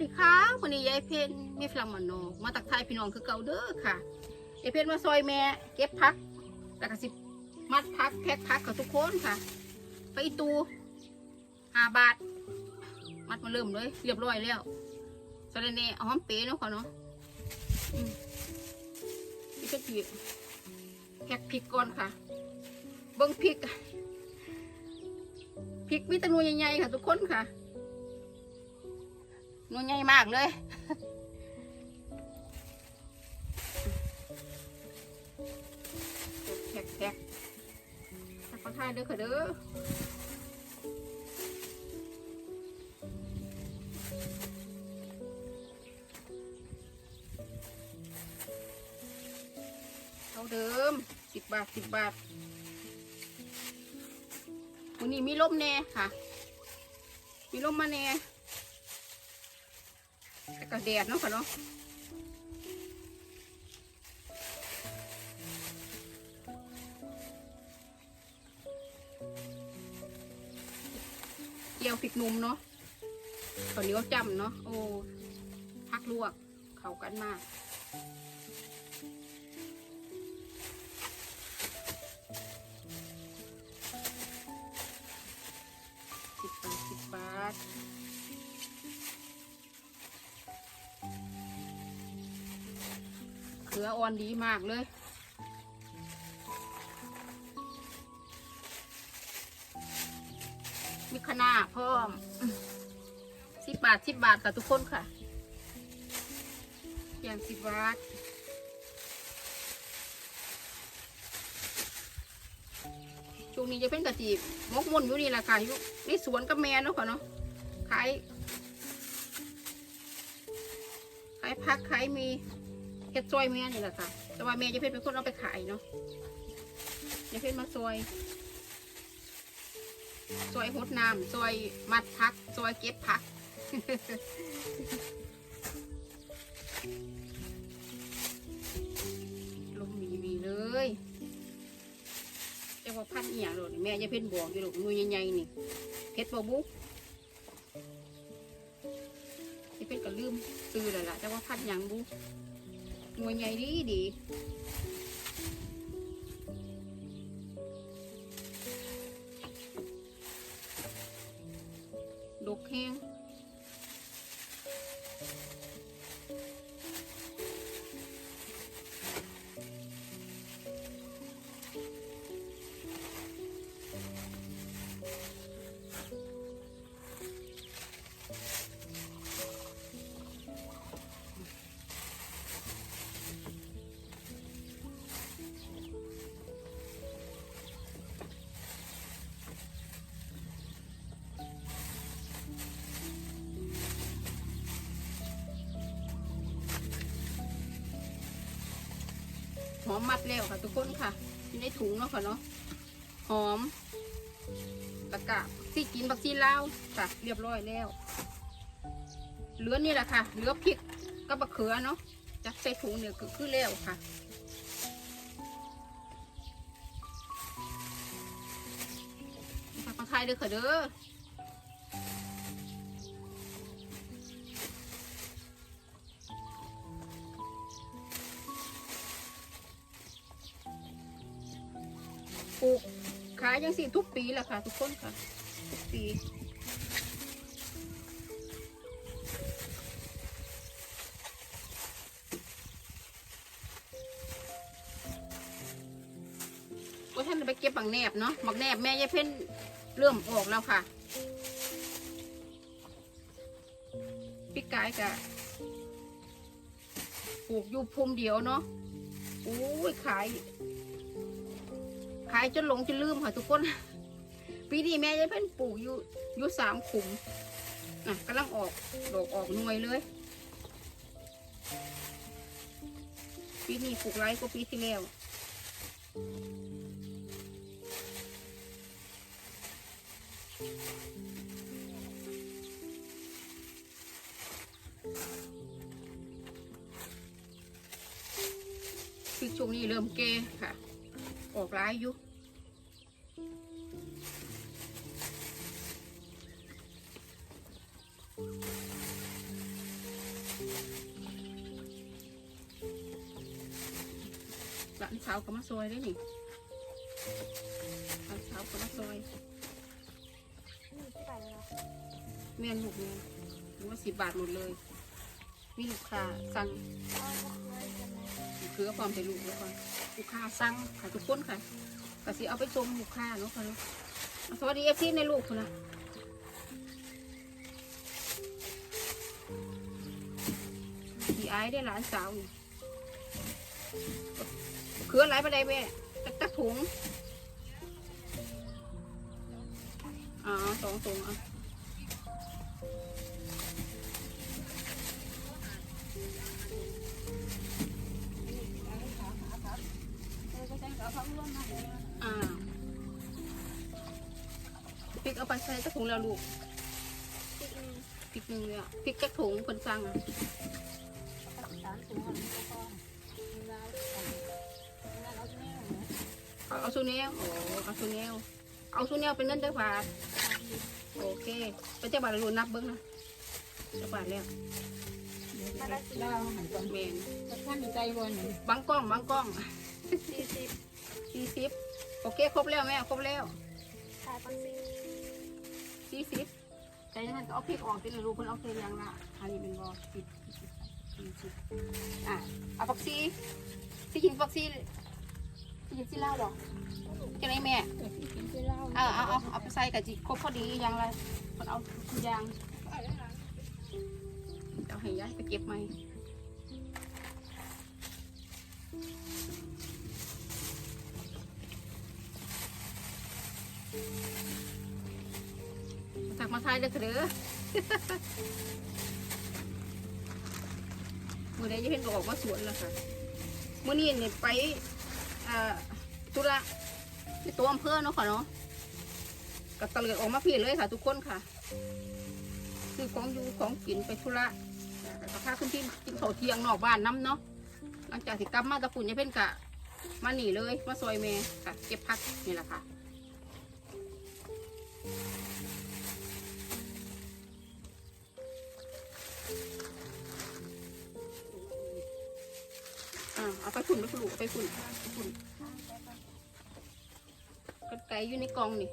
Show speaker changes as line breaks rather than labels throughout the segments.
ดีครับวันนี้ยายเพนมีฟลังมันโนมาตักทายพี่น้องคือเก่าเด้อค่ะยายเพนมาซอยแม่เก็บพักแล้วก็สิมัดพักแพ็คพักกับทุกคนค่ะ ไปตูห้าบาท มัดมาเริ่มเลย เรียบร้อยแล้วสะระเน่เอาหอมเป๋เนาะค่ะเนาะนี่ก็จีแพ็คพริกก่อนค่ะ เบิ้งพริกพริกมีตะนูใหญ่ๆค่ะ ทุกคนค่ะ นูใหญ่มากเลยแท็กแท็กตักปลาทายด้อค่ะเด้อเอาเดิมสิบบาทสิบบาทวันนี้มีลมแน่ค่ะ มีลมมาแน่ แต่ก็แดดเนาะค่ะเนาะเกี่ยวผิกหนุ่มเนาะข้าวนี้ก็จำเนาะโอ้พักลวก เข้ากันมากืออ่อนดีมากเลย มีขนาดพร้อมสิบบาทสิบบาทค่ะทุกคนค่ะอย่างสิบบาทช่วงนี้จะเป็นกะจีมกมุ่นอยู่นี่แหละค่ะอยู่ในสวนกับแม่เนาะค่ะเนาะขายขายผักขายมี เฮ็ดซอยแม่นี่แหละค่ะ แต่ว่าแม่จะเป็นเป็นคนเอาไปขายเนาะจะเป็นมาซอยซอยหดน้ำซอยมัดพักซอยเก็บพักลมมีวีเลยจะว่าพันเอียงโลดแม่จะเพ่นบวกอยู่ลูกมือใหญ่ๆนี่เพชรบบุกจเป็นก็ลืมซื้อแล้วล่ะจะว่าพันหยังบุ มวยใหญ่ดีดีดกแห้ง อมมัดแล้วค่ะ ทุกคนค่ะอยู่ในถุงเนาะค่ะเนาะหอมตะกะที่กินบักซีลาค่ะ เรียบร้อยแล้ว เหลือนี่แหละค่ะ เหลือพริกกับบักเขือเนาะจัดใส่ถุงเนี่ยคือคือแล้วค่ะผักกระไทยเด้อค่ะเด้อายยังสิทุกปีแหละค่ะ ทุกคนค่ะ ทุกปีก็ท่านไปเก็บบังแนบเนาะบังแนบแม่ยายเพ่นเริ่มออกแล้วค่ะพี่กายกะปลูกอยู่พุ่มเดียวเนาะโอ้ยขาย ขายจนหลงจนลืมค่ะทุกคน ปีนี้แม่ยายเพิ่นปลูกอยู่อยู่สามขุมอะกำลังออกดอกออกหน่วยเลย ปีนี้ปลูกไรกว่าปีที่แล้วคือช่วงนี้เริ่มแก่ค่ะ ออกร้ายอยู่หลานสาวก็มาซอยได้นี่หลานสาวก็มาซอย
นี่ที่ไปแล้ว
แม่นลูกแม่หรือว่าสิบบาทหมดเลย มีลูกค้าสั่ง
คื
อเอาความเป็นลูกแล้วก่อนลูกค้าสั่งค่ะทุกคนค่ะก็สิเอาไปส่งลูกค้าเนาะค่ะเนาะสวัสดีเอฟซีในลูกคุณนะดีไอายได้หลานสาวคืออะไรไปได้แม่ตักตักถุงอ๋อสองถุงอะ เอาไปใส่กระถุงแล้วลูก
อีกหนึ่ง
พริกหนึ่งเลยอะพริกกระถุงคนสั่งอะ
สามถุงของพ่อพ่อมีลายของนั่นเอาแม่นะ
เอาเอาซูเนลโอ้เอาซูเนลเอาซูเนลเป็นเงินเจ้าบาทโอเคเป็นเจ้าบาทรูนับเบิ้งนะเจ้าบาทแล้ว
มาได้สิบ
เราหันก่อน
เมน
จะท่านใจบน
บางกล้องบางกล้อง
สี่สิบ
สี่สิบโอเค ครบแล้วแม่ ครบแล้ว
ขายปักซี
สี่สิบแต่ยังไงก็เอาพริกออกติเลยลูกคนเอาเทยังละอันนี้เป็นบอสิบสี่สิบอะเอาผักซีที่กินผักซีที่กินซีเหล้าหรอจะไหนแม่
กินที่เล่า
เอาเอาเอาเอาไปใส่กับจิครบพอดีอย่างไรคนเอาทุกอย่างเอาให้ย้ายไปเก็บไหม ถักมาทายเด้อเถอะมื่อใดจะเห็นก็ออกมาสวนแล้วค่ะเมื่อนี้เนี่ยไปธุระที่ตัวอำเภอเนาะค่ะเนาะก็ตะเลิดออกมาพี่เลยค่ะ ทุกคนค่ะ คือของอยู่ของกินไปธุระก็พาขึ้นที่กินข้าวเที่ยงนอกบ้านน้ำเนาะหลังจากที่กลับมาตะปุ่นยายเพ่นกะมาหนีเลยมาซอยเมย์กะเก็บพักนี่แหละค่ะ ปลูกไปฝุ่นฝุ่นกระไกอยู่ในกองนี่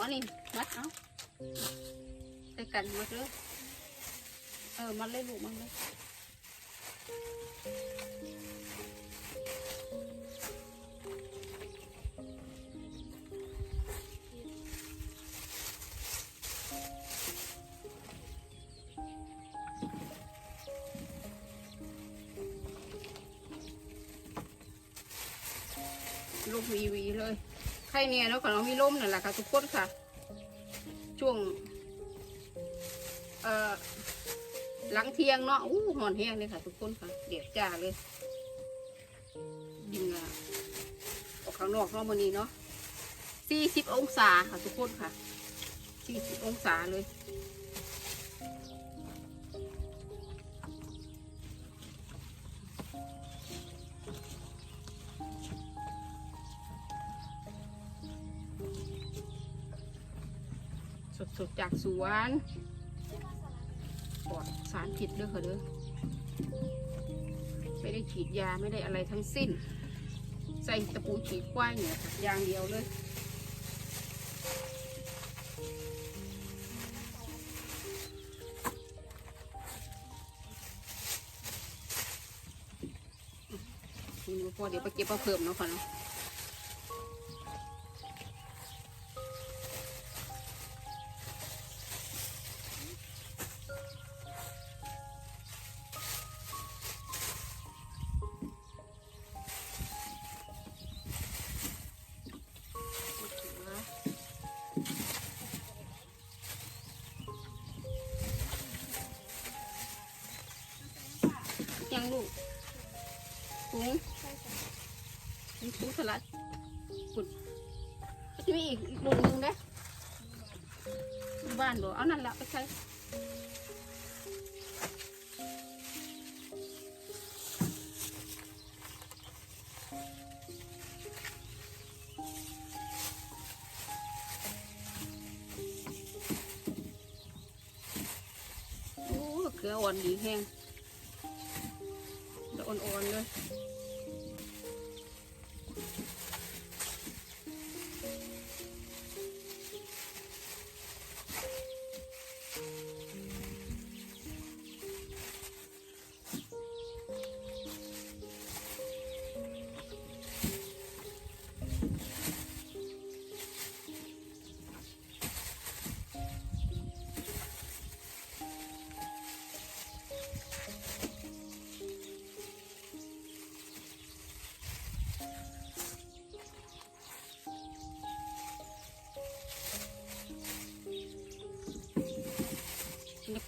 หนังยางมาหลวนี่มัดเอาใส่กันมัดเลยเอกมันเลยลูกวีวีเลยใครเนี่ยแล้วของมีร่มนั่นแหละค่ะทุกคนค่ะ ช่วง เอ่อหลังเที่ยงเนาะอู้หอนแห้งเลยค่ะ ทุกคนค่ะเดียดจ้าเลยยิงอะออกข้างนอกเนาะวันนี้เนาะสี่สิบองศาค่ะทุกคนค่ะสี่สิบองศาเลย สดๆจากสวนปลอดสารผิดด้วยค่ะเด้อไม่ได้ฉีดยาไม่ได้อะไรทั้งสิ้น ใส่ตะปูฉีดกว้างเนี่ยค่ะยางเดียวเลยพอเดี๋ยวไปเก็บมาเพิ่มเนาะค่ะเนาะ ถุงถุงถุงสลัดปุ่นก็จะมีอีกอีกรุ่นหนึ่งนะอยู่บ้านบอกเอานั่นแหละไปใช้โอ้เกลืออ่อนดีแห้งเดี๋ยวอ่อนๆเลย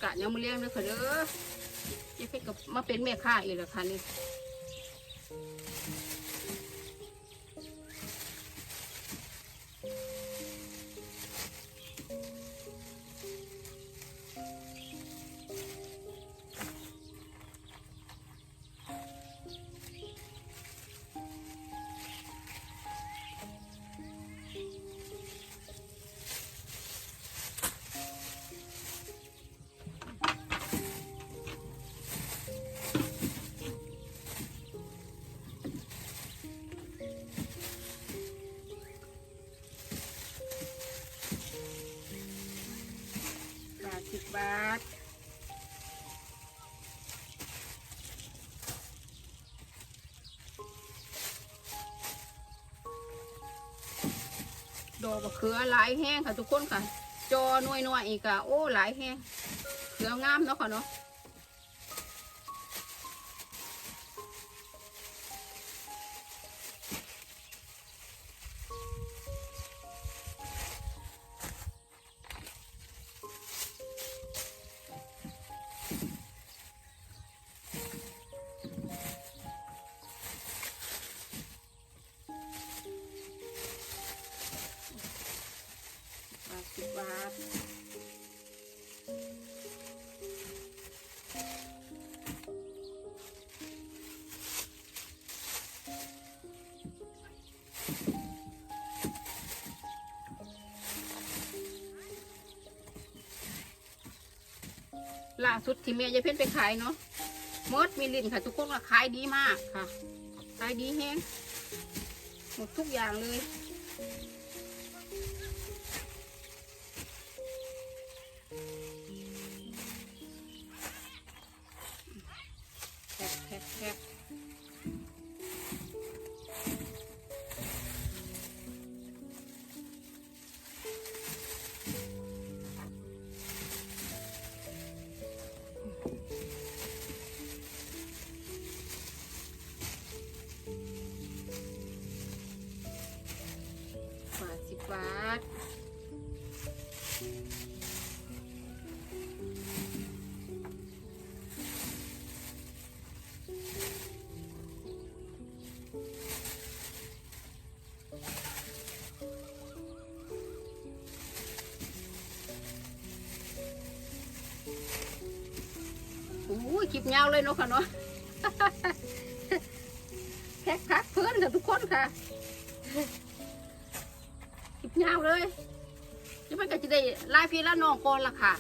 กะยังมาเลี้ยงเลยค่ะเด้อเจ๊เพชรกับมาเป็นแม่ค้าอีกแล้วค่ะนี่ ดอกมะเขือหลายแห้งค่ะทุกคนค่ะ จอหน่วยหน่วยๆอีกอะโอ้หลายแห้งเขืองามเนาะค่ะเนาะ ล่าสุดที่เมียยายเพ่นไปขายเนาะมดมีลิ้นค่ะ ทุกคนว่าขายดีมากค่ะ ขายดีแฮงหมดทุกอย่างเลย คลิปยาวเลยเนาะค่ะเนาะแท็กพักเพื่อนค่ะทุกคนค่ะคลิปยาวเลยที่มันก็จะได้ไล่พี่ละน้องก่อนละค่ะ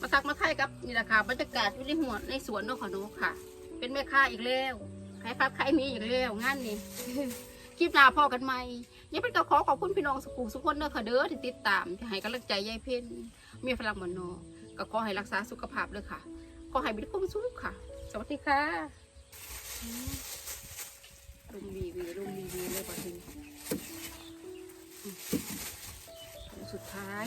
มาทักมาไทยกับนี่แหละค่ะบรรยากาศอยู่ในหัวในสวนเนาะค่ะเนาะค่ะ เป็นแม่ค้าอีกแล้วขายพักขายมีอีกแล้วงานนี้คลิปหน้าพ่อกันใหม่ยังเป็นก็ขอขอบคุณพี่น้องสุขุมสุขคนเด้อค่ะเด้อที่ติดตามที่ให้กำลังใจยายเพ็ญมียฝรั่งหมอนนอก็ขอให้รักษาสุขภาพเลยค่ะ ขอให้มีความสุขค่ะ สวัสดีค่ะรุมวีวีรุมวีวีเลยก่อนทีสุดท้าย